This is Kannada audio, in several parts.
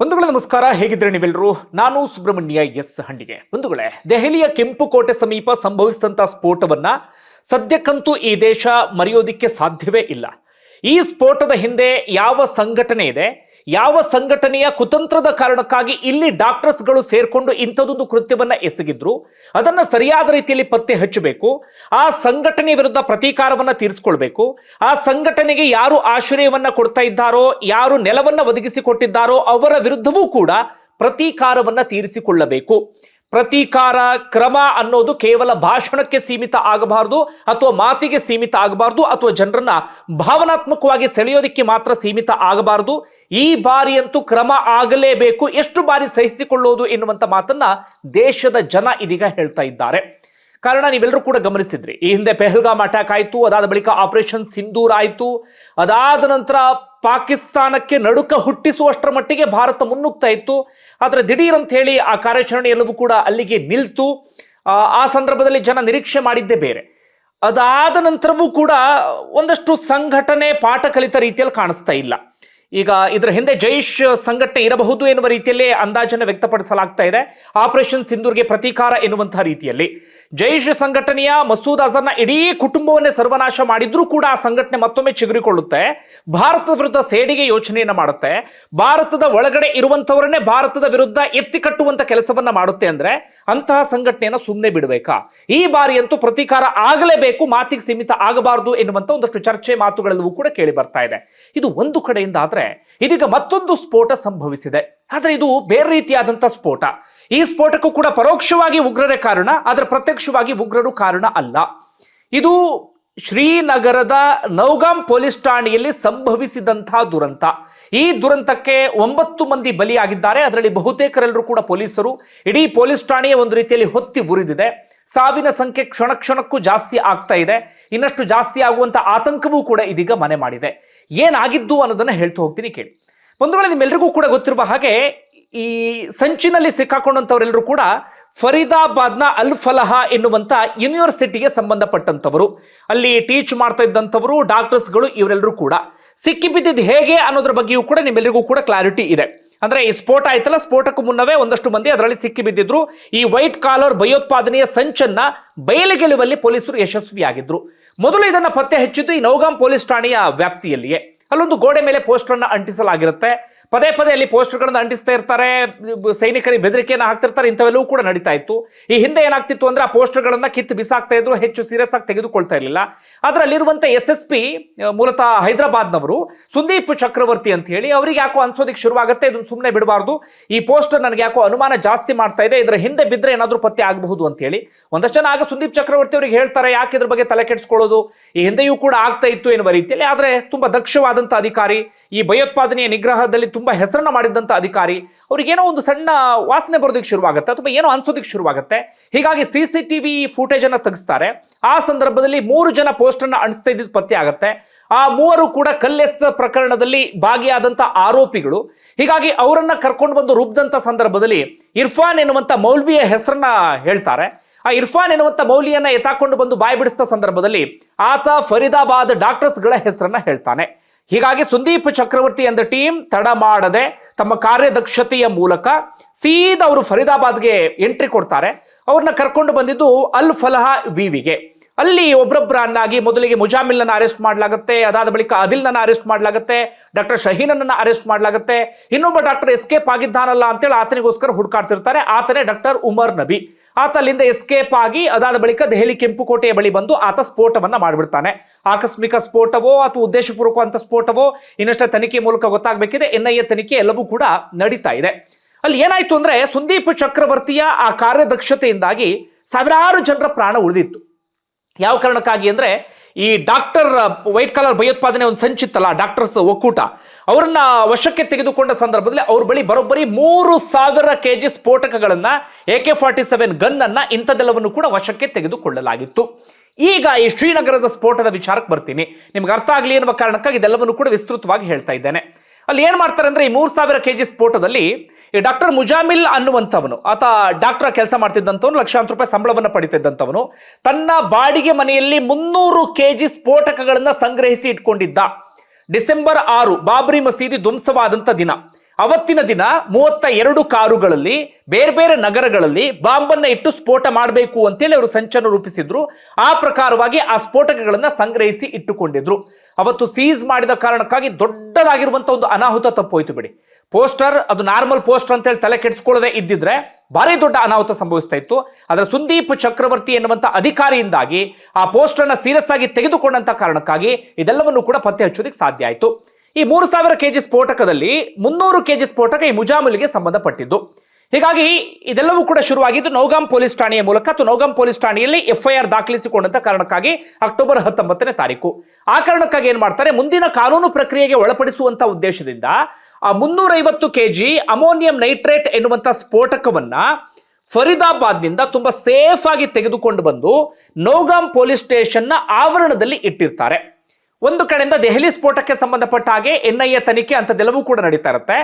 ಬಂಧುಗಳೇ, ನಮಸ್ಕಾರ. ಹೇಗಿದ್ರೆ ನೀವೆಲ್ಲರೂ? ನಾನು ಸುಬ್ರಹ್ಮಣ್ಯ ಎಸ್ ಹಂಡಿಗೆ ಬಂಧುಗಳೇ, ದೆಹಲಿಯ ಕೆಂಪುಕೋಟೆ ಸಮೀಪ ಸಂಭವಿಸಿದಂತಹ ಸ್ಫೋಟವನ್ನ ಸದ್ಯಕ್ಕಂತೂ ಈ ದೇಶ ಮರೆಯೋದಿಕ್ಕೆ ಸಾಧ್ಯವೇ ಇಲ್ಲ. ಈ ಸ್ಫೋಟದ ಹಿಂದೆ ಯಾವ ಸಂಘಟನೆ ಇದೆ? ಯಾವ ಸಂಘಟನೆಯ ಕುತಂತ್ರದ ಕಾರಣಕ್ಕಾಗಿ ಇಲ್ಲಿ ಡಾಕ್ಟರ್ಸ್ಗಳು ಸೇರ್ಕೊಂಡು ಇಂಥದೊಂದು ಕೃತ್ಯವನ್ನ ಎಸಗಿದ್ರು, ಅದನ್ನ ಸರಿಯಾದ ರೀತಿಯಲ್ಲಿ ಪತ್ತೆ ಹಚ್ಚಬೇಕು, ಆ ಸಂಘಟನೆ ವಿರುದ್ಧ ಪ್ರತೀಕಾರವನ್ನು ತೀರಿಸ್ಕೊಳ್ಬೇಕು, ಆ ಸಂಘಟನೆಗೆ ಯಾರು ಆಶ್ರಯವನ್ನ ಕೊಡ್ತಾ ಇದ್ದಾರೋ, ಯಾರು ನೆಲವನ್ನ ಒದಗಿಸಿಕೊಟ್ಟಿದ್ದಾರೋ ಅವರ ವಿರುದ್ಧವೂ ಕೂಡ ಪ್ರತೀಕಾರವನ್ನ ತೀರಿಸಿಕೊಳ್ಳಬೇಕು. ಪ್ರತೀಕಾರ ಕ್ರಮ ಅನ್ನೋದು ಕೇವಲ ಭಾಷಣಕ್ಕೆ ಸೀಮಿತ ಆಗಬಾರದು, ಅಥವಾ ಮಾತಿಗೆ ಸೀಮಿತ ಆಗಬಾರದು, ಅಥವಾ ಜನರನ್ನ ಭಾವನಾತ್ಮಕವಾಗಿ ಸೆಳೆಯೋದಿಕ್ಕೆ ಮಾತ್ರ ಸೀಮಿತ ಆಗಬಾರದು. ಈ ಬಾರಿಯಂತೂ ಕ್ರಮ ಆಗಲೇಬೇಕು ಎಷ್ಟು ಬಾರಿ ಸಹಿಸಿಕೊಳ್ಳೋದು ಎನ್ನುವಂಥ ಮಾತನ್ನ ದೇಶದ ಜನ ಇದೀಗ ಹೇಳ್ತಾ ಇದ್ದಾರೆ. ಕಾರಣ ನೀವೆಲ್ಲರೂ ಕೂಡ ಗಮನಿಸಿದ್ರಿ. ಈ ಹಿಂದೆ ಪೆಹಲ್ಗಾಮ್ ಅಟ್ಯಾಕ್ ಆಯಿತು ಅದಾದ ಬಳಿಕ ಆಪರೇಷನ್ ಸಿಂಧೂರ್ ಆಯಿತು ಅದಾದ ನಂತರ ಪಾಕಿಸ್ತಾನಕ್ಕೆ ನಡುಕ ಹುಟ್ಟಿಸುವಷ್ಟರ ಮಟ್ಟಿಗೆ ಭಾರತ ಮುನ್ನುಗ್ತಾ ಇತ್ತು. ಆದರೆ ದಿಢೀರ್ ಅಂತ ಹೇಳಿ ಆ ಕಾರ್ಯಾಚರಣೆ ಎಲ್ಲವೂ ಕೂಡ ಅಲ್ಲಿಗೆ ನಿಲ್ತು. ಆ, ಆ ಸಂದರ್ಭದಲ್ಲಿ ಜನ ನಿರೀಕ್ಷೆ ಮಾಡಿದ್ದೇ ಬೇರೆ. ಅದಾದ ನಂತರವೂ ಕೂಡ ಒಂದಷ್ಟು ಸಂಘಟನೆ ಪಾಠ ಕಲಿತ ರೀತಿಯಲ್ಲಿ ಕಾಣಿಸ್ತಾ ಇಲ್ಲ. ಈಗ ಇದರ ಹಿಂದೆ ಜೈಶ್ ಸಂಘಟನೆ ಇರಬಹುದು ಎನ್ನುವ ರೀತಿಯಲ್ಲಿ ಅಂದಾಜನ್ನು ವ್ಯಕ್ತಪಡಿಸಲಾಗ್ತಾ ಇದೆ. ಆಪರೇಷನ್ ಸಿಂಧೂರ್ಗೆ ಪ್ರತೀಕಾರ ಎನ್ನುವಂತಹ ರೀತಿಯಲ್ಲಿ. ಜೈಶ್ ಸಂಘಟನೆಯ ಮಸೂದ್ ಅಜರ್ನ ಇಡೀ ಕುಟುಂಬವನ್ನೇ ಸರ್ವನಾಶ ಮಾಡಿದ್ರೂ ಕೂಡ ಆ ಸಂಘಟನೆ ಮತ್ತೊಮ್ಮೆ ಚಿಗುರಿಕೊಳ್ಳುತ್ತೆ. ಭಾರತದ ವಿರುದ್ಧ ಸೇಡಿಗೆ ಯೋಚನೆಯನ್ನ ಮಾಡುತ್ತೆ. ಭಾರತದ ಒಳಗಡೆ ಇರುವಂತವರನ್ನೇ ಭಾರತದ ವಿರುದ್ಧ ಎತ್ತಿ ಕಟ್ಟುವಂತ ಕೆಲಸವನ್ನ ಮಾಡುತ್ತೆ ಅಂದ್ರೆ ಅಂತಹ ಸಂಘಟನೆಯನ್ನು ಸುಮ್ಮನೆ ಬಿಡಬೇಕಾ? ಈ ಬಾರಿಯಂತೂ ಪ್ರತೀಕಾರ ಆಗಲೇಬೇಕು, ಮಾತಿಗೆ ಸೀಮಿತ ಆಗಬಾರದು ಎನ್ನುವಂತ ಒಂದಷ್ಟು ಚರ್ಚೆ ಮಾತುಗಳೆಲ್ಲವೂ ಕೂಡ ಕೇಳಿ ಬರ್ತಾ ಇದೆ. ಇದು ಒಂದು ಕಡೆಯಿಂದ ಆದ್ರೆ ಇದೀಗ ಮತ್ತೊಂದು ಸ್ಫೋಟ ಸಂಭವಿಸಿದೆ. ಆದ್ರೆ ಇದು ಬೇರೆ ರೀತಿಯಾದಂತಹ ಸ್ಫೋಟ. ಈ ಸ್ಫೋಟಕ್ಕೂ ಕೂಡ ಪರೋಕ್ಷವಾಗಿ ಉಗ್ರರೇ ಕಾರಣ, ಆದರೆ ಪ್ರತ್ಯಕ್ಷವಾಗಿ ಉಗ್ರರು ಕಾರಣ ಅಲ್ಲ. ಇದು ಶ್ರೀನಗರದ ನೌಗಾಂ ಪೊಲೀಸ್ ಠಾಣೆಯಲ್ಲಿ ಸಂಭವಿಸಿದಂತಹ ದುರಂತ. ಈ ದುರಂತಕ್ಕೆ ಒಂಬತ್ತು ಮಂದಿ ಬಲಿಯಾಗಿದ್ದಾರೆ. ಅದರಲ್ಲಿ ಬಹುತೇಕರೆಲ್ಲರೂ ಕೂಡ ಪೊಲೀಸರು. ಇಡೀ ಪೊಲೀಸ್ ಠಾಣೆಯ ಒಂದು ರೀತಿಯಲ್ಲಿ ಹೊತ್ತಿ ಉರಿದಿದೆ. ಸಾವಿನ ಸಂಖ್ಯೆ ಕ್ಷಣ ಕ್ಷಣಕ್ಕೂ ಜಾಸ್ತಿ ಆಗ್ತಾ ಇದೆ. ಇನ್ನಷ್ಟು ಜಾಸ್ತಿ ಆಗುವಂತ ಆತಂಕವೂ ಕೂಡ ಇದೀಗ ಮನೆ ಮಾಡಿದೆ. ಏನಾಗಿದ್ದು ಅನ್ನೋದನ್ನ ಹೇಳ್ತಾ ಹೋಗ್ತೀನಿ ಕೇಳಿ. ಬಂಧುಗಳೇ ನಿಮ್ಮೆಲ್ಲರಿಗೂ ಕೂಡ ಗೊತ್ತಿರುವ ಹಾಗೆ ಈ ಸಂಚಿನಲ್ಲಿ ಸಿಕ್ಕಾಕೊಂಡಂಥವರೆಲ್ಲರೂ ಕೂಡ ಫರೀದಾಬಾದ್ನ ಅಲ್ ಫಲಹ ಎನ್ನುವಂಥ ಯೂನಿವರ್ಸಿಟಿಗೆ ಸಂಬಂಧಪಟ್ಟಂತವರು ಅಲ್ಲಿ ಟೀಚ್ ಮಾಡ್ತಾ ಇದ್ದಂಥವರು ಡಾಕ್ಟರ್ಸ್ಗಳು ಇವರೆಲ್ಲರೂ ಕೂಡ. ಸಿಕ್ಕಿಬಿದ್ದಿದ್ದು ಹೇಗೆ ಅನ್ನೋದ್ರ ಬಗ್ಗೆಯೂ ಕೂಡ ನಿಮ್ಮೆಲ್ಲರಿಗೂ ಕೂಡ ಕ್ಲಾರಿಟಿ ಇದೆ. ಅಂದ್ರೆ ಈ ಸ್ಫೋಟ ಆಯ್ತಲ್ಲ, ಸ್ಫೋಟಕ್ಕೂ ಮುನ್ನವೇ ಒಂದಷ್ಟು ಮಂದಿ ಅದರಲ್ಲಿ ಸಿಕ್ಕಿ ಬಿದ್ದಿದ್ರು. ಈ ವೈಟ್ ಕಾಲರ್ ಭಯೋತ್ಪಾದನೆಯ ಸಂಚನ್ನ ಬಯಲಿಗೆಳುವಲ್ಲಿ ಪೊಲೀಸರು ಯಶಸ್ವಿಯಾಗಿದ್ರು. ಮೊದಲು ಇದನ್ನ ಪತ್ತೆ ಹಚ್ಚಿದ್ದು ಈ ನೌಗಾಂ ಪೊಲೀಸ್ ಠಾಣೆಯ ವ್ಯಾಪ್ತಿಯಲ್ಲಿಯೇ. ಅಲ್ಲೊಂದು ಗೋಡೆ ಮೇಲೆ ಪೋಸ್ಟರ್ ಅನ್ನ ಅಂಟಿಸಲಾಗಿರುತ್ತೆ. ಪದೇ ಪದೇ ಅಲ್ಲಿ ಪೋಸ್ಟರ್ಗಳನ್ನು ಅಂಟಿಸ್ತಾ ಇರ್ತಾರೆ, ಸೈನಿಕರಿಗೆ ಬೆದರಿಕೆಯನ್ನು ಹಾಕ್ತಿರ್ತಾರೆ, ಇಂಥವೆಲ್ಲವೂ ಕೂಡ ನಡೀತಾ ಇತ್ತು. ಈ ಹಿಂದೆ ಏನಾಗ್ತಿತ್ತು ಅಂದ್ರೆ ಆ ಪೋಸ್ಟರ್ಗಳನ್ನು ಕಿತ್ತು ಬಿಸಾಕ್ತಾ ಇದ್ರು, ಹೆಚ್ಚು ಸೀರಿಯಸ್ ಆಗಿ ತೆಗೆದುಕೊಳ್ತಾ ಇರಲಿಲ್ಲ. ಆದ್ರೆ ಎಸ್ ಎಸ್ ಪಿ ಮೂಲತಃ ಹೈದರಾಬಾದ್ನವರು ಸುದೀಪ್ ಚಕ್ರವರ್ತಿ ಅಂತ ಹೇಳಿ ಅವರಿಗೆ ಯಾಕೋ ಅನ್ಸೋದಿಕ್ ಶುರುವಾಗುತ್ತೆ, ಇದನ್ನು ಸುಮ್ಮನೆ ಬಿಡಬಾರ್ದು. ಈ ಪೋಸ್ಟರ್ ನನಗೆ ಯಾಕೋ ಅನುಮಾನ ಜಾಸ್ತಿ ಮಾಡ್ತಾ ಇದೆ, ಇದರ ಹಿಂದೆ ಬಿದ್ದರೆ ಏನಾದರೂ ಪತ್ತೆ ಆಗಬಹುದು ಅಂತ ಹೇಳಿ ಒಂದಷ್ಟು ಜನ ಆಗ ಸುದೀಪ್ ಚಕ್ರವರ್ತಿ ಅವರಿಗೆ ಹೇಳ್ತಾರೆ, ಯಾಕೆ ಇದ್ರ ಬಗ್ಗೆ ತಲೆ ಕೆಡಿಸ್ಕೊಳ್ಳೋದು? ಈ ಹಿಂದೆಯೂ ಕೂಡ ಆಗ್ತಾ ಇತ್ತು ಎನ್ನುವ ರೀತಿಯಲ್ಲಿ, ಆದರೆ ತುಂಬಾ ದಕ್ಷವಾದಂಥ ಅಧಿಕಾರಿ, ಈ ಭಯೋತ್ಪಾದನೆಯ ನಿಗ್ರಹದಲ್ಲಿ ತುಂಬಾ ಹೆಸರನ್ನ ಮಾಡಿದಂತ ಅಧಿಕಾರಿ ಅವ್ರಿಗೇನೋ ಒಂದು ಸಣ್ಣ ವಾಸನೆ ಬರೋದಕ್ಕೆ ಶುರುವಾಗುತ್ತೆ, ಅಥವಾ ಏನೋ ಅನ್ಸೋದಕ್ಕೆ ಶುರುವಾಗುತ್ತೆ. ಹೀಗಾಗಿ ಸಿ ಸಿ ಟಿ ವಿ ಫುಟೇಜನ್ನು ತೆಗೆಸ್ತಾರೆ. ಆ ಸಂದರ್ಭದಲ್ಲಿ ಮೂರು ಜನ ಪೋಸ್ಟ್ ಅನ್ನ ಅಣಿಸ್ತಾ ಇದ್ದಿದ್ದು ಪತ್ತೆ ಆಗುತ್ತೆ. ಆ ಮೂವರು ಕೂಡ ಕಲ್ಲೆಸ್ತ ಪ್ರಕರಣದಲ್ಲಿ ಭಾಗಿಯಾದಂತ ಆರೋಪಿಗಳು. ಹೀಗಾಗಿ ಅವರನ್ನ ಕರ್ಕೊಂಡು ಬಂದು ರುಬ್ದಂತ ಸಂದರ್ಭದಲ್ಲಿ ಇರ್ಫಾನ್ ಎನ್ನುವಂತ ಮೌಲ್ವಿಯ ಹೆಸರನ್ನ ಹೇಳ್ತಾರೆ. ಆ ಇರ್ಫಾನ್ ಎನ್ನುವಂತ ಮೌಲ್ಯನ ಎತ್ತಾಕೊಂಡು ಬಂದು ಬಾಯಿ ಬಿಡಿಸಿದ ಸಂದರ್ಭದಲ್ಲಿ ಆತ ಫರೀದಾಬಾದ್ ಡಾಕ್ಟರ್ಸ್ಗಳ ಹೆಸರನ್ನ ಹೇಳ್ತಾನೆ. ಹೀಗಾಗಿ ಸುದೀಪ್ ಚಕ್ರವರ್ತಿ ಎಂದ ಟೀಮ್ ತಡ ಮಾಡದೆ ತಮ್ಮ ಕಾರ್ಯದಕ್ಷತೆಯ ಮೂಲಕ ಸೀದಾ ಅವರು ಫರೀದಾಬಾದ್ಗೆ ಎಂಟ್ರಿ ಕೊಡ್ತಾರೆ. ಅವ್ರನ್ನ ಕರ್ಕೊಂಡು ಬಂದಿದ್ದು ಅಲ್ ಫಲಹ ವಿವಿಗೆ. ಅಲ್ಲಿ ಒಬ್ಬೊಬ್ಬರನ್ನಾಗಿ ಮೊದಲಿಗೆ ಮುಜಾಮಿಲ್ನ ಅರೆಸ್ಟ್ ಮಾಡಲಾಗುತ್ತೆ, ಅದಾದ ಬಳಿಕ ಅದಿಲ್ನನ್ನ ಅರೆಸ್ಟ್ ಮಾಡಲಾಗುತ್ತೆ, ಡಾಕ್ಟರ್ ಶಹೀನನ್ನ ಅರೆಸ್ಟ್ ಮಾಡಲಾಗುತ್ತೆ, ಇನ್ನೊಬ್ಬ ಡಾಕ್ಟರ್ ಎಸ್ಕೇಪ್ ಆಗಿದ್ದಾನಲ್ಲ ಅಂತೇಳಿ ಆತನಿಗೋಸ್ಕರ ಹುಡುಕಾಡ್ತಿರ್ತಾರೆ, ಆತನೇ ಡಾಕ್ಟರ್ ಉಮರ್ ನಬಿ. ಆತ ಅಲ್ಲಿಂದ ಎಸ್ಕೇಪ್ ಆಗಿ ಅದಾದ ಬಳಿಕ ದೆಹಲಿ ಕೆಂಪುಕೋಟೆಯ ಬಳಿ ಬಂದು ಆತ ಸ್ಫೋಟವನ್ನ ಮಾಡಿಬಿಡ್ತಾನೆ. ಆಕಸ್ಮಿಕ ಸ್ಫೋಟವೋ ಅಥವಾ ಉದ್ದೇಶಪೂರ್ವಕವಂತ ಸ್ಫೋಟವೋ ಇನ್ನಷ್ಟೇ ತನಿಖೆ ಮೂಲಕ ಗೊತ್ತಾಗಬೇಕಿದೆ ಎನ್ಐಎ ತನಿಖೆ ಎಲ್ಲವೂ ಕೂಡ ನಡೀತಾ ಇದೆ. ಅಲ್ಲಿ ಏನಾಯ್ತು ಅಂದ್ರೆ ಸುದೀಪ್ ಚಕ್ರವರ್ತಿಯ ಆ ಕಾರ್ಯದಕ್ಷತೆಯಿಂದಾಗಿ ಸಾವಿರಾರು ಜನರ ಪ್ರಾಣ ಉಳಿದಿತ್ತು. ಯಾವ ಕಾರಣಕ್ಕಾಗಿ ಅಂದ್ರೆ ಈ ಡಾಕ್ಟರ್ ವೈಟ್ ಕಲರ್ ಭಯೋತ್ಪಾದನೆ ಒಂದು ಸಂಚಿತ್ತಲ್ಲ, ಡಾಕ್ಟರ್ಸ್ ಒಕ್ಕೂಟ. ಅವರನ್ನ ವಶಕ್ಕೆ ತೆಗೆದುಕೊಂಡ ಸಂದರ್ಭದಲ್ಲಿ ಅವ್ರ ಬಳಿ ಬರೋಬ್ಬರಿ ಮೂರು ಸಾವಿರ K G ಸ್ಫೋಟಕಗಳನ್ನ, A K forty seven gun ಅನ್ನ ಇಂಥದ್ದೆಲ್ಲವನ್ನು ಕೂಡ ವಶಕ್ಕೆ ತೆಗೆದುಕೊಳ್ಳಲಾಗಿತ್ತು. ಈಗ ಈ ಶ್ರೀನಗರದ ಸ್ಫೋಟದ ವಿಚಾರಕ್ಕೆ ಬರ್ತೀನಿ. ನಿಮ್ಗೆ ಅರ್ಥ ಆಗಲಿ ಎನ್ನುವ ಕಾರಣಕ್ಕಾಗಿ ಇದೆಲ್ಲವನ್ನು ಕೂಡ ವಿಸ್ತೃತವಾಗಿ ಹೇಳ್ತಾ ಇದ್ದೇನೆ. ಅಲ್ಲಿ ಏನ್ ಮಾಡ್ತಾರೆ ಅಂದ್ರೆ ಈ ಮೂರು ಸಾವಿರ ಕೆ ಜಿ ಸ್ಫೋಟದಲ್ಲಿ ಈ ಡಾಕ್ಟರ್ ಮುಜಾಮಿಲ್ ಅನ್ನುವಂಥವನು, ಆತ ಡಾಕ್ಟರ್ ಕೆಲಸ ಮಾಡ್ತಿದ್ದಂಥವನು, ಲಕ್ಷಾಂತರ ರೂಪಾಯಿ ಸಂಬಳವನ್ನು ಪಡಿತಿದ್ದಂಥವನು, ತನ್ನ ಬಾಡಿಗೆ ಮನೆಯಲ್ಲಿ ಮುನ್ನೂರು ಕೆ ಜಿ ಸ್ಫೋಟಕಗಳನ್ನು ಸಂಗ್ರಹಿಸಿ ಇಟ್ಕೊಂಡಿದ್ದ. ಡಿಸೆಂಬರ್ ಆರು, ಬಾಬ್ರಿ ಮಸೀದಿ ಧ್ವಂಸವಾದಂಥ ದಿನ. ಅವತ್ತಿನ ದಿನ ಮೂವತ್ತ ಎರಡು ಕಾರುಗಳಲ್ಲಿ, ಬೇರೆ ಬೇರೆ ನಗರಗಳಲ್ಲಿ ಬಾಂಬನ್ನ ಇಟ್ಟು ಸ್ಫೋಟ ಮಾಡಬೇಕು ಅಂತೇಳಿ ಅವರು ಸಂಚನ್ನು ರೂಪಿಸಿದ್ರು. ಆ ಪ್ರಕಾರವಾಗಿ ಆ ಸ್ಫೋಟಕಗಳನ್ನು ಸಂಗ್ರಹಿಸಿ ಇಟ್ಟುಕೊಂಡಿದ್ರು. ಅವತ್ತು ಸೀಸ್ ಮಾಡಿದ ಕಾರಣಕ್ಕಾಗಿ ದೊಡ್ಡದಾಗಿರುವಂತಹ ಒಂದು ಅನಾಹುತ ತಪ್ಪೋಯ್ತು ಬಿಡಿ. ಪೋಸ್ಟರ್, ಅದು ನಾರ್ಮಲ್ ಪೋಸ್ಟರ್ ಅಂತೇಳಿ ತಲೆ ಕೆಡಿಸ್ಕೊಳ್ಳದೆ ಇದ್ದಿದ್ರೆ ಭಾರಿ ದೊಡ್ಡ ಅನಾಹುತ ಸಂಭವಿಸ್ತಾ ಇತ್ತು. ಅದರ ಸುದೀಪ್ ಚಕ್ರವರ್ತಿ ಎನ್ನುವಂತ ಅಧಿಕಾರಿಯಿಂದಾಗಿ ಆ ಪೋಸ್ಟರ್ ಪೋಸ್ಟರ್ನ ಸೀರಿಯಸ್ ಆಗಿ ತೆಗೆದುಕೊಂಡಂತ ಕಾರಣಕ್ಕಾಗಿ ಇದೆಲ್ಲವನ್ನು ಕೂಡ ಪತ್ತೆ ಹಚ್ಚೋದಕ್ಕೆ ಸಾಧ್ಯ ಆಯಿತು. ಈ ಮೂರು ಸಾವಿರ ಕೆಜಿ ಸ್ಫೋಟಕದಲ್ಲಿ ಮುನ್ನೂರು ಕೆಜಿ ಸ್ಫೋಟಕ ಈ ಮುಜಾಮುಲಿಗೆ ಸಂಬಂಧಪಟ್ಟಿದ್ದು. ಹೀಗಾಗಿ ಇದೆಲ್ಲವೂ ಕೂಡ ಶುರುವಾಗಿದ್ದು ನೌಗಾಂ ಪೊಲೀಸ್ ಠಾಣೆಯ ಮೂಲಕ ಅಥವಾ ನೌಗಾಂ ಪೊಲೀಸ್ ಠಾಣೆಯಲ್ಲಿ ಎಫ್ಐಆರ್ ದಾಖಲಿಸಿಕೊಂಡಂತ ಕಾರಣಕ್ಕಾಗಿ ಅಕ್ಟೋಬರ್ ಹತ್ತೊಂಬತ್ತನೇ ತಾರೀಕು. ಆ ಕಾರಣಕ್ಕಾಗಿ ಏನ್ ಮಾಡ್ತಾರೆ? ಮುಂದಿನ ಕಾನೂನು ಪ್ರಕ್ರಿಯೆಗೆ ಒಳಪಡಿಸುವಂತ ಉದ್ದೇಶದಿಂದ ಆ ಮುನ್ನೂರೈವತ್ತು ಕೆಜಿ ಅಮೋನಿಯಂ ನೈಟ್ರೇಟ್ ಎನ್ನುವಂಥ ಸ್ಫೋಟಕವನ್ನ ಫರೀದಾಬಾದ್ನಿಂದ ತುಂಬಾ ಸೇಫ್ ಆಗಿ ತೆಗೆದುಕೊಂಡು ಬಂದು ನೌಗಾಂ ಪೊಲೀಸ್ ಸ್ಟೇಷನ್ನ ಆವರಣದಲ್ಲಿ ಇಟ್ಟಿರ್ತಾರೆ. ಒಂದು ಕಡೆಯಿಂದ ದೆಹಲಿ ಸ್ಫೋಟಕ್ಕೆ ಸಂಬಂಧಪಟ್ಟ ಹಾಗೆ ಎನ್ಐಎ ತನಿಖೆ ಅಂತದೆಲ್ಲವೂ ಕೂಡ ನಡೀತಾ ಇರುತ್ತೆ.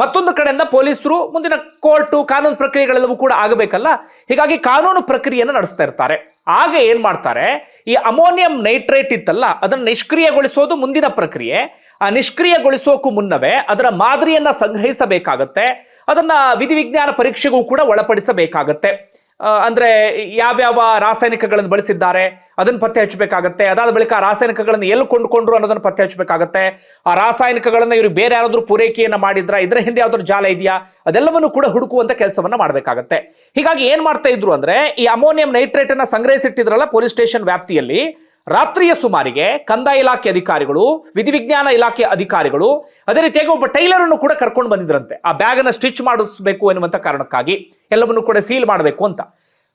ಮತ್ತೊಂದು ಕಡೆಯಿಂದ ಪೊಲೀಸರು ಮುಂದಿನ ಕೋರ್ಟು ಕಾನೂನು ಪ್ರಕ್ರಿಯೆಗಳೆಲ್ಲವೂ ಕೂಡ ಆಗಬೇಕಲ್ಲ? ಹೀಗಾಗಿ ಕಾನೂನು ಪ್ರಕ್ರಿಯೆಯನ್ನು ನಡೆಸ್ತಾ ಇರ್ತಾರೆ. ಆಗ ಏನ್ ಮಾಡ್ತಾರೆ? ಈ ಅಮೋನಿಯಂ ನೈಟ್ರೇಟ್ ಇತ್ತಲ್ಲ, ಅದನ್ನು ನಿಷ್ಕ್ರಿಯಗೊಳಿಸೋದು ಮುಂದಿನ ಪ್ರಕ್ರಿಯೆ. ನಿಷ್ಕ್ರಿಯಗೊಳಿಸೋಕು ಮುನ್ನವೇ ಅದರ ಮಾದರಿಯನ್ನ ಸಂಗ್ರಹಿಸಬೇಕಾಗತ್ತೆ, ಅದನ್ನ ವಿಧಿವಿಜ್ಞಾನ ಪರೀಕ್ಷೆಗೂ ಕೂಡ ಒಳಪಡಿಸಬೇಕಾಗತ್ತೆ. ಅಂದರೆ ಅಂದ್ರೆ ಯಾವ್ಯಾವ ರಾಸಾಯನಿಕಗಳನ್ನು ಬಳಸಿದ್ದಾರೆ, ಅದನ್ನ ಪತ್ತೆ ಹಚ್ಚಬೇಕಾಗತ್ತೆ ಅದಾದ ಬಳಿಕ ಆ ರಾಸಾಯನಿಕಗಳನ್ನು ಎಲ್ಲಿ ಕೊಂಡುಕೊಂಡ್ರು ಅನ್ನೋದನ್ನ ಪತ್ತೆ ಹಚ್ಚಬೇಕಾಗತ್ತೆ ಆ ರಾಸಾಯನಿಕಗಳನ್ನ ಇವರು ಬೇರೆ ಯಾರಾದ್ರೂ ಪೂರೈಕೆಯನ್ನ ಮಾಡಿದ್ರ, ಇದರ ಹಿಂದೆ ಯಾವ್ದಾದ್ರು ಜಾಲ ಇದೆಯಾ, ಅದೆಲ್ಲವನ್ನು ಕೂಡ ಹುಡುಕುವಂತ ಕೆಲಸವನ್ನ ಮಾಡಬೇಕಾಗತ್ತೆ. ಹೀಗಾಗಿ ಏನ್ ಮಾಡ್ತಾ ಇದ್ರು ಅಂದ್ರೆ, ಈ ಅಮೋನಿಯಂ ನೈಟ್ರೇಟ್ ಅನ್ನ ಸಂಗ್ರಹಿಸಿಟ್ಟಿದ್ರಲ್ಲ ಪೊಲೀಸ್ ಸ್ಟೇಷನ್ ವ್ಯಾಪ್ತಿಯಲ್ಲಿ ರಾತ್ರಿಯ ಸುಮಾರಿಗೆ ಕಂದಾಯ ಇಲಾಖೆ ಅಧಿಕಾರಿಗಳು, ವಿಧಿವಿಜ್ಞಾನ ಇಲಾಖೆ ಅಧಿಕಾರಿಗಳು, ಅದೇ ರೀತಿಯಾಗಿ ಒಬ್ಬ ಟೈಲರ್ ಅನ್ನು ಕೂಡ ಕರ್ಕೊಂಡು ಬಂದಿದ್ರಂತೆ. ಆ ಬ್ಯಾಗ್ ಅನ್ನು ಸ್ಟಿಚ್ ಮಾಡಿಸಬೇಕು ಎನ್ನುವಂತ ಕಾರಣಕ್ಕಾಗಿ ಎಲ್ಲವನ್ನು ಕೂಡ ಸೀಲ್ ಮಾಡಬೇಕು ಅಂತ.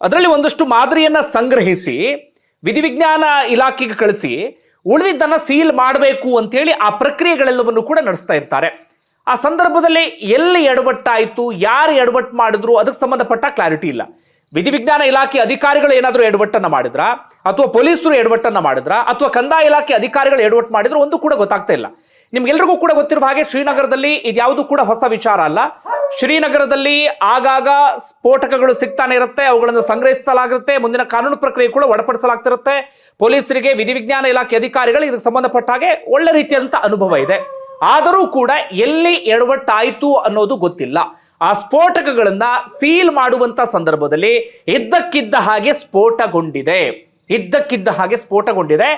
ಅದರಲ್ಲಿ ಒಂದಷ್ಟು ಮಾದರಿಯನ್ನ ಸಂಗ್ರಹಿಸಿ, ವಿಧಿವಿಜ್ಞಾನ ಇಲಾಖೆಗೆ ಕಳಿಸಿ, ಉಳಿದಿದ್ದನ್ನ ಸೀಲ್ ಮಾಡಬೇಕು ಅಂತೇಳಿ ಆ ಪ್ರಕ್ರಿಯೆಗಳೆಲ್ಲವನ್ನು ಕೂಡ ನಡೆಸ್ತಾ ಇರ್ತಾರೆ. ಆ ಸಂದರ್ಭದಲ್ಲಿ ಎಲ್ಲಿ ಎಡವಟ್ಟಾಯಿತು, ಯಾರು ಎಡವಟ್ಟು ಮಾಡಿದ್ರು, ಅದಕ್ಕೆ ಸಂಬಂಧಪಟ್ಟ ಕ್ಲಾರಿಟಿ ಇಲ್ಲ. ವಿಧಿವಿಜ್ಞಾನ ಇಲಾಖೆ ಅಧಿಕಾರಿಗಳು ಏನಾದರೂ ಎಡವಟ್ಟನ್ನು ಮಾಡಿದ್ರ? ಅಥವಾ ಪೊಲೀಸರು ಎಡವಟ್ಟನ್ನು ಮಾಡಿದ್ರ? ಅಥವಾ ಕಂದಾಯ ಇಲಾಖೆ ಅಧಿಕಾರಿಗಳು ಎಡವಟ್ಟು ಮಾಡಿದ್ರು? ಒಂದು ಕೂಡ ಗೊತ್ತಾಗ್ತಾ ಇಲ್ಲ. ನಿಮ್ಗೆಲ್ರಿಗೂ ಕೂಡ ಗೊತ್ತಿರುವ ಹಾಗೆ ಶ್ರೀನಗರದಲ್ಲಿ ಇದ್ಯಾವುದು ಕೂಡ ಹೊಸ ವಿಚಾರ ಅಲ್ಲ. ಶ್ರೀನಗರದಲ್ಲಿ ಆಗಾಗ ಸ್ಫೋಟಕಗಳು ಸಿಗ್ತಾನೆ ಇರುತ್ತೆ, ಅವುಗಳನ್ನು ಸಂಗ್ರಹಿಸಲಾಗಿರುತ್ತೆ, ಮುಂದಿನ ಕಾನೂನು ಪ್ರಕ್ರಿಯೆ ಕೂಡ ಒಳಪಡಿಸಲಾಗ್ತಿರುತ್ತೆ ಪೊಲೀಸರಿಗೆ, ವಿಧಿವಿಜ್ಞಾನ ಇಲಾಖೆ ಅಧಿಕಾರಿಗಳು ಇದಕ್ಕೆ ಸಂಬಂಧಪಟ್ಟ ಹಾಗೆ ಒಳ್ಳೆ ರೀತಿಯಾದಂಥ ಅನುಭವ ಇದೆ. ಆದರೂ ಕೂಡ ಎಲ್ಲಿ ಎಡವಟ್ಟಾಯಿತು ಅನ್ನೋದು ಗೊತ್ತಿಲ್ಲ. ಆ ಸ್ಫೋಟಕಗಳನ್ನ ಸೀಲ್ ಮಾಡುವಂತ ಸಂದರ್ಭದಲ್ಲಿ ಇದ್ದಕ್ಕಿದ್ದ ಹಾಗೆ ಸ್ಫೋಟಗೊಂಡಿದೆ. ಇದ್ದಕ್ಕಿದ್ದ ಹಾಗೆ ಸ್ಫೋಟಗೊಂಡಿದೆ.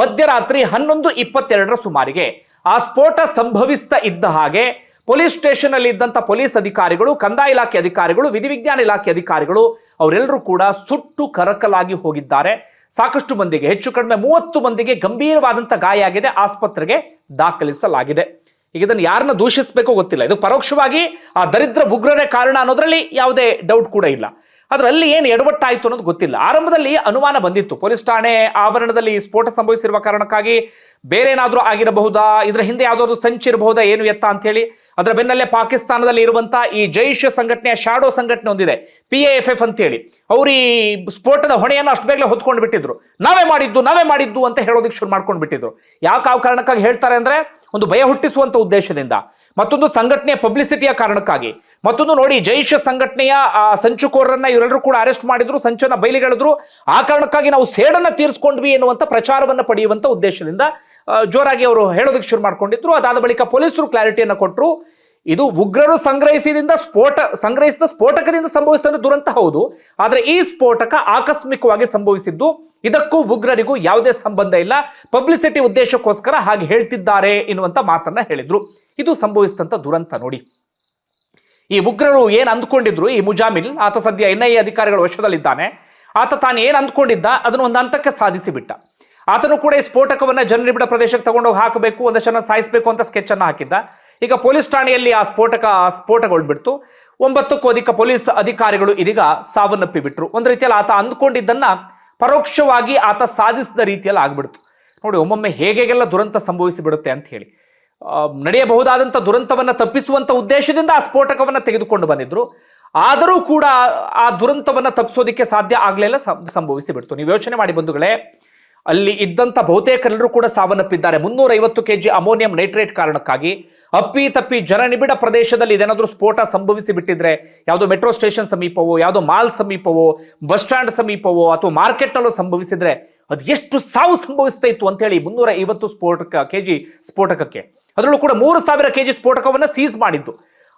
ಮಧ್ಯರಾತ್ರಿ ಹನ್ನೊಂದು ಇಪ್ಪತ್ತೆರಡರ ಸುಮಾರಿಗೆ ಆ ಸ್ಫೋಟ ಸಂಭವಿಸ್ತಾ ಇದ್ದ ಹಾಗೆ ಪೊಲೀಸ್ ಸ್ಟೇಷನ್ ಅಲ್ಲಿ ಇದ್ದಂತ ಪೊಲೀಸ್ ಅಧಿಕಾರಿಗಳು, ಕಂದಾಯ ಇಲಾಖೆ ಅಧಿಕಾರಿಗಳು, ವಿಧಿವಿಜ್ಞಾನ ಇಲಾಖೆ ಅಧಿಕಾರಿಗಳು ಅವರೆಲ್ಲರೂ ಕೂಡ ಸುಟ್ಟು ಕರಕಲಾಗಿ ಹೋಗಿದ್ದಾರೆ. ಸಾಕಷ್ಟು ಮಂದಿಗೆ, ಹೆಚ್ಚು ಕಡಿಮೆ ಮೂವತ್ತು ಮಂದಿಗೆ ಗಂಭೀರವಾದಂತ ಗಾಯ ಆಗಿದೆ. ಆಸ್ಪತ್ರೆಗೆ ದಾಖಲಿಸಲಾಗಿದೆ. ಈಗ ಇದನ್ನು ಯಾರನ್ನ ದೂಷಿಸಬೇಕೋ ಗೊತ್ತಿಲ್ಲ. ಇದು ಪರೋಕ್ಷವಾಗಿ ಆ ದರಿದ್ರ ಉಗ್ರರೇ ಕಾರಣ ಅನ್ನೋದ್ರಲ್ಲಿ ಯಾವುದೇ ಡೌಟ್ ಕೂಡ ಇಲ್ಲ. ಆದ್ರೆ ಅಲ್ಲಿ ಏನು ಎಡವಟ್ಟಾಯಿತು ಅನ್ನೋದು ಗೊತ್ತಿಲ್ಲ. ಆರಂಭದಲ್ಲಿ ಅನುಮಾನ ಬಂದಿತ್ತು. ಪೊಲೀಸ್ ಠಾಣೆ ಆವರಣದಲ್ಲಿ ಸ್ಫೋಟ ಸಂಭವಿಸಿರುವ ಕಾರಣಕ್ಕಾಗಿ ಬೇರೆ ಏನಾದ್ರೂ ಆಗಿರಬಹುದಾ? ಇದರ ಹಿಂದೆ ಯಾವುದಾದ್ರು ಸಂಚಿರಬಹುದಾ ಏನು ಎತ್ತ ಅಂತ ಹೇಳಿ ಅದರ ಬೆನ್ನಲ್ಲೇ ಪಾಕಿಸ್ತಾನದಲ್ಲಿ ಇರುವಂತಹ ಈ ಜೈಷ್ ಸಂಘಟನೆಯ ಶಾಡೋ ಸಂಘಟನೆ ಹೊಂದಿದೆ ಪಿ ಎ ಎಫ್ ಎಫ್ ಅಂತೇಳಿ ಅವ್ರು ಈ ಸ್ಫೋಟದ ಹೊಣೆಯನ್ನು ಅಷ್ಟು ಬೇಗನೆ ಹೊತ್ಕೊಂಡು ಬಿಟ್ಟಿದ್ರು. ನಾವೇ ಮಾಡಿದ್ದು ನಾವೇ ಮಾಡಿದ್ದು ಅಂತ ಹೇಳೋದಕ್ಕೆ ಶುರು ಮಾಡ್ಕೊಂಡು ಬಿಟ್ಟಿದ್ರು. ಯಾಕೆ ಯಾವ ಕಾರಣಕ್ಕಾಗಿ ಹೇಳ್ತಾರೆ ಅಂದ್ರೆ ಒಂದು ಭಯ ಹುಟ್ಟಿಸುವಂತ ಉದ್ದೇಶದಿಂದ. ಮತ್ತೊಂದು ಸಂಘಟನೆಯ ಪಬ್ಲಿಸಿಟಿಯ ಕಾರಣಕ್ಕಾಗಿ. ಮತ್ತೊಂದು ನೋಡಿ, ಜೈಷ ಸಂಘಟನೆಯ ಸಂಚುಕೋರರನ್ನ ಇವರೆಲ್ಲರೂ ಕೂಡ ಅರೆಸ್ಟ್ ಮಾಡಿದ್ರು ಸಂಚನ್ನ ಬಯಲಿಗೆಳೆದ್ರು ಆ ಕಾರಣಕ್ಕಾಗಿ ನಾವು ಸೇಡನ್ನ ತೀರಿಸ್ಕೊಂಡ್ವಿ ಎನ್ನುವಂತ ಪ್ರಚಾರವನ್ನು ಪಡೆಯುವಂತ ಉದ್ದೇಶದಿಂದ ಜೋರಾಗಿ ಅವರು ಹೇಳೋದಕ್ಕೆ ಶುರು ಮಾಡ್ಕೊಂಡಿದ್ರು. ಅದಾದ ಬಳಿಕ ಪೊಲೀಸರು ಕ್ಲಾರಿಟಿಯನ್ನು ಕೊಟ್ಟರು ಇದು ಉಗ್ರರು ಸಂಗ್ರಹಿಸಿದಿಂದ ಸ್ಫೋಟ, ಸಂಗ್ರಹಿಸಿದ ಸ್ಫೋಟಕದಿಂದ ಸಂಭವಿಸಿದ ದುರಂತ ಹೌದು. ಆದರೆ ಈ ಸ್ಫೋಟಕ ಆಕಸ್ಮಿಕವಾಗಿ ಸಂಭವಿಸಿದ್ದು ಇದಕ್ಕೂ ಉಗ್ರರಿಗೂ ಯಾವುದೇ ಸಂಬಂಧ ಇಲ್ಲ. ಪಬ್ಲಿಸಿಟಿ ಉದ್ದೇಶಕ್ಕೋಸ್ಕರ ಹಾಗೆ ಹೇಳ್ತಿದ್ದಾರೆ ಎನ್ನುವಂತ ಮಾತನ್ನ ಹೇಳಿದ್ರು. ಇದು ಸಂಭವಿಸಿದಂತ ದುರಂತ ನೋಡಿ. ಈ ಉಗ್ರರು ಏನ್ ಅಂದ್ಕೊಂಡಿದ್ರು? ಈ ಮುಜಾಮಿಲ್, ಆತ ಸದ್ಯ ಎನ್ ಐ ಎ ಅಧಿಕಾರಿಗಳ ವಶದಲ್ಲಿದ್ದಾನೆ. ಆತ ತಾನು ಏನ್ ಅಂದ್ಕೊಂಡಿದ್ದ? ಅದನ್ನು ಒಂದು ಹಂತಕ್ಕೆ ಸಾಧಿಸಿ ಬಿಟ್ಟ. ಆತನು ಕೂಡ ಈ ಸ್ಫೋಟಕವನ್ನ ಜನನಿಬಿಡ ಪ್ರದೇಶಕ್ಕೆ ತಗೊಂಡೋಗಿ ಹಾಕಬೇಕು, ಒಂದಷ್ಟು ಸಾಯಿಸಬೇಕು ಅಂತ ಸ್ಕೆಚ್ ಅನ್ನ ಹಾಕಿದ್ದ. ಈಗ ಪೊಲೀಸ್ ಠಾಣೆಯಲ್ಲಿ ಆ ಸ್ಫೋಟಕ ಸ್ಫೋಟಗೊಳ್ಬಿಡ್ತು ಒಂಬತ್ತಕ್ಕೂ ಅಧಿಕ ಪೊಲೀಸ್ ಅಧಿಕಾರಿಗಳು ಇದೀಗ ಸಾವನ್ನಪ್ಪಿ ಬಿಟ್ರು. ಒಂದು ರೀತಿಯಲ್ಲಿ ಆತ ಅಂದ್ಕೊಂಡಿದ್ದನ್ನ ಪರೋಕ್ಷವಾಗಿ ಆತ ಸಾಧಿಸಿದ ರೀತಿಯಲ್ಲಿ ಆಗ್ಬಿಡ್ತು. ನೋಡಿ, ಒಮ್ಮೊಮ್ಮೆ ಹೇಗೆಲ್ಲ ದುರಂತ ಸಂಭವಿಸಿ ಬಿಡುತ್ತೆ ಅಂತ ಹೇಳಿ. ನಡೆಯಬಹುದಾದಂಥ ದುರಂತವನ್ನು ತಪ್ಪಿಸುವಂಥ ಉದ್ದೇಶದಿಂದ ಆ ಸ್ಫೋಟಕವನ್ನು ತೆಗೆದುಕೊಂಡು ಬಂದಿದ್ರು. ಆದರೂ ಕೂಡ ಆ ದುರಂತವನ್ನು ತಪ್ಪಿಸೋದಿಕ್ಕೆ ಸಾಧ್ಯ ಆಗಲೇ ಸಂ- ಸಂಭವಿಸಿ ಬಿಡ್ತು. ನೀವು ಯೋಚನೆ ಮಾಡಿ ಬಂಧುಗಳೇ, ಅಲ್ಲಿ ಇದ್ದಂಥ ಬಹುತೇಕರೆಲ್ಲರೂ ಕೂಡ ಸಾವನ್ನಪ್ಪಿದ್ದಾರೆ. ಮುನ್ನೂರೈವತ್ತು ಕೆ ಜಿ ಅಮೋನಿಯಂ ನೈಟ್ರೇಟ್ ಕಾರಣಕ್ಕಾಗಿ. ಅಪ್ಪಿ ತಪ್ಪಿ ಜನನಿಬಿಡ ಪ್ರದೇಶದಲ್ಲಿ ಇದೇನಾದರೂ ಸ್ಫೋಟ ಸಂಭವಿಸಿ ಬಿಟ್ಟಿದ್ರೆ, ಯಾವುದೋ ಮೆಟ್ರೋ ಸ್ಟೇಷನ್ ಸಮೀಪವೋ, ಯಾವುದೋ ಮಾಲ್ ಸಮೀಪವೋ, ಬಸ್ ಸ್ಟ್ಯಾಂಡ್ ಸಮೀಪವೋ, ಅಥವಾ ಮಾರ್ಕೆಟ್ ಅಲ್ಲೋ ಸಂಭವಿಸಿದ್ರೆ, ಅದು ಎಷ್ಟು ಸಾವು ಸಂಭವಿಸ್ತಾ ಇತ್ತು ಅಂತ ಹೇಳಿ ಮುನ್ನೂರ ಐವತ್ತು ಸ್ಫೋಟಕ, ಕೆಜಿ ಸ್ಫೋಟಕಕ್ಕೆ. ಅದರಲ್ಲೂ ಕೂಡ ಮೂರು ಸಾವಿರ ಕೆಜಿ ಸ್ಫೋಟಕವನ್ನು ಸೀಸ್ ಮಾಡಿದ್ದು.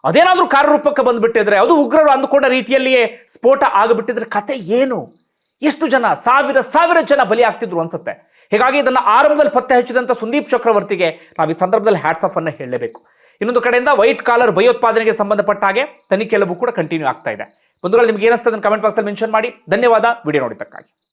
ಅದೇನಾದ್ರೂ ಕಾರ್ಯರೂಪಕ್ಕೆ ಬಂದ್ಬಿಟ್ಟಿದ್ರೆ, ಅದು ಉಗ್ರರು ಅಂದುಕೊಂಡ ರೀತಿಯಲ್ಲಿಯೇ ಸ್ಫೋಟ ಆಗಿಬಿಟ್ಟಿದ್ರೆ ಕತೆ ಏನು? ಎಷ್ಟು ಜನ, ಸಾವಿರ ಸಾವಿರ ಜನ ಬಲಿ ಆಗ್ತಿದ್ರು ಅನ್ಸುತ್ತೆ. ಹೀಗಾಗಿ ಇದನ್ನ ಆರಂಭದಲ್ಲಿ ಪತ್ತೆ ಹಚ್ಚಿದಂತ ಸುದೀಪ್ ಚಕ್ರವರ್ತಿಗೆ ನಾವು ಈ ಸಂದರ್ಭದಲ್ಲಿ ಹ್ಯಾಟ್ಸ್ ಆಫ್ ಅನ್ನ ಹೇಳಲೇಬೇಕು. ಇನ್ನೊಂದು ಕಡೆಯಿಂದ ವೈಟ್ ಕಾಲರ್ ಭಯೋತ್ಪಾದನೆಗೆ ಸಂಬಂಧಪಟ್ಟ ಹಾಗೆ ತನಿಖೆ ಕೂಡ ಕಂಟಿನ್ಯೂ ಆಗ್ತಾ ಇದೆ. ಬಂಧುಗಳು, ನಿಮ್ಗೆ ಏನಿಸ್ತದೆ ಕಮೆಂಟ್ ಬಾಕ್ಸಲ್ಲಿ ಮೆನ್ಷನ್ ಮಾಡಿ. ಧನ್ಯವಾದ. ವಿಡಿಯೋ ನೋಡಿದ್ದಕ್ಕಾಗಿ.